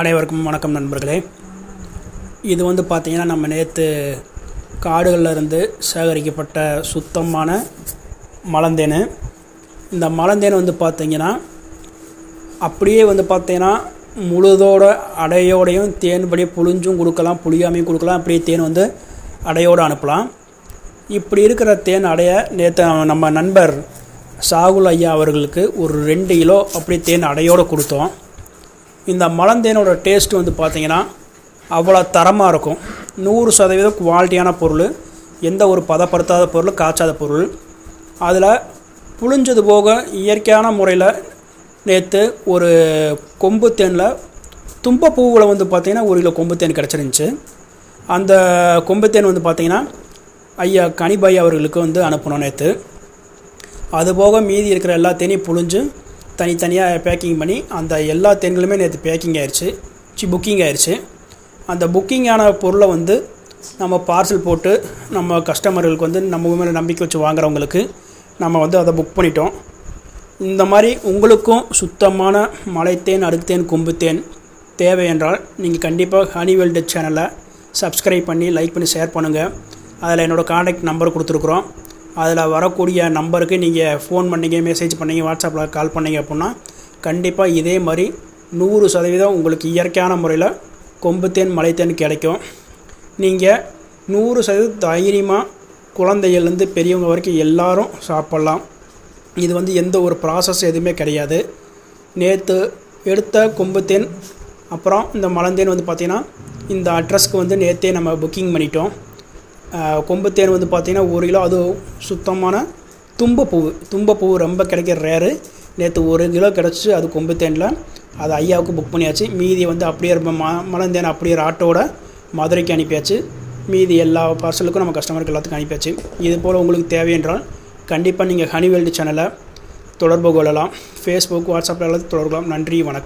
அனைவருக்கும் வணக்கம் நண்பர்களே. இது வந்து பார்த்திங்கன்னா நம்ம நேற்று காடுகளில் இருந்து சேகரிக்கப்பட்ட சுத்தமான மலந்தேன். இந்த மலந்தேன் வந்து பார்த்திங்கன்னா அப்படியே வந்து பார்த்திங்கன்னா முழுதோட அடையோடையும் தேன் புளிஞ்சும் புழிஞ்சும் கொடுக்கலாம் புளியாமையும் கொடுக்கலாம் அப்படியே தேன் வந்து அடையோடு அனுப்பலாம். இப்படி இருக்கிற தேன் அடைய நேற்று நம்ம நண்பர் சாகுல் ஐயா அவர்களுக்கு ஒரு ரெண்டு கிலோ அப்படியே தேன் அடையோடு கொடுத்தோம். இந்த மலந்தேனோட டேஸ்ட் வந்து பார்த்திங்கன்னா அவ்வளோ தரமாக இருக்கும். நூறு சதவீதம் குவாலிட்டியான பொருள் எந்த ஒரு பதப்படுத்தாத பொருள் காய்ச்சாத பொருள். அதில் புழிஞ்சது போக இயற்கையான முறையில் நேற்று ஒரு கொம்பு தேனில் தும்பப்பூவில் வந்து பார்த்திங்கன்னா ஒரு கிலோ கொம்பு தேன் கிடச்சிருந்துச்சு. அந்த கொம்பு தேன் வந்து பார்த்திங்கன்னா ஐயா கனிபாய் அவர்களுக்கு வந்து அனுப்பணும் நேற்று அதுபோக மீதி இருக்கிற எல்லா தேனையும் புழிஞ்சு தனித்தனியாக பேக்கிங் பண்ணி அந்த எல்லா தேன்களுமே நேற்று பேக்கிங் ஆயிடுச்சு சி புக்கிங் ஆயிடுச்சு அந்த புக்கிங்கான பொருளை வந்து நம்ம பார்சல் போட்டு நம்ம கஸ்டமர்களுக்கு வந்து நம்ம மேலே நம்பிக்கை வச்சு வாங்குறவங்களுக்கு நம்ம வந்து அதை புக் பண்ணிட்டோம். இந்த மாதிரி உங்களுக்கும் சுத்தமான மலைத்தேன் அடுக்குத்தேன் கொம்புத்தேன் தேவை என்றால் நீங்கள் கண்டிப்பாக ஹனிவெல்டு சேனலை சப்ஸ்கிரைப் பண்ணி லைக் பண்ணி ஷேர் பண்ணுங்கள் அதில் என்னோடய காண்டாக்ட் நம்பர் கொடுத்துருக்குறோம். அதில் வரக்கூடிய நம்பருக்கு நீங்கள் ஃபோன் பண்ணீங்க மெசேஜ் பண்ணீங்க வாட்ஸ்அப்பில் கால் பண்ணீங்க அப்படின்னா கண்டிப்பாக இதே மாதிரி நூறு சதவீதம் உங்களுக்கு இயற்கையான முறையில் கொம்புத்தேன் மலைத்தேன் கிடைக்கும். நீங்கள் நூறு சதவீதம் தைரியமாக குழந்தைகள்லேருந்து பெரியவங்க வரைக்கும் எல்லோரும் சாப்பிட்லாம். இது வந்து எந்த ஒரு ப்ராசஸ் எதுவுமே கிடையாது. நேற்று எடுத்த கொம்புத்தேன் அப்புறம் இந்த மலந்தேன் வந்து பார்த்திங்கன்னா இந்த அட்ரஸ்க்கு வந்து நேற்றே நம்ம புக்கிங் பண்ணிட்டோம். கொம்புத்தேன் வந்து பார்த்திங்கன்னா ஒரு கிலோ அது சுத்தமான தும்பப்பூ தும்பப்பூ ரொம்ப கிடைக்கிற ரேரு நேற்று ஒரு கிலோ கிடச்சி அது கொம்புத்தேனில் அது ஐயாவுக்கு புக் பண்ணியாச்சு. மீதி வந்து அப்படியே ரொம்ப ம மலந்தேன் அப்படியே ஆட்டோட மதுரைக்கு அனுப்பியாச்சு. மீதி எல்லா பார்சலுக்கும் நம்ம கஸ்டமருக்கு எல்லாத்துக்கும் அனுப்பியாச்சு. இது போல் உங்களுக்கு தேவையென்றால் கண்டிப்பாக நீங்கள் ஹனிவெல்டு சேனலை தொடர்பு கொள்ளலாம். ஃபேஸ்புக் வாட்ஸ்அப்பில் எல்லாத்தையும் தொடர்புலாம் நன்றி வணக்கம்.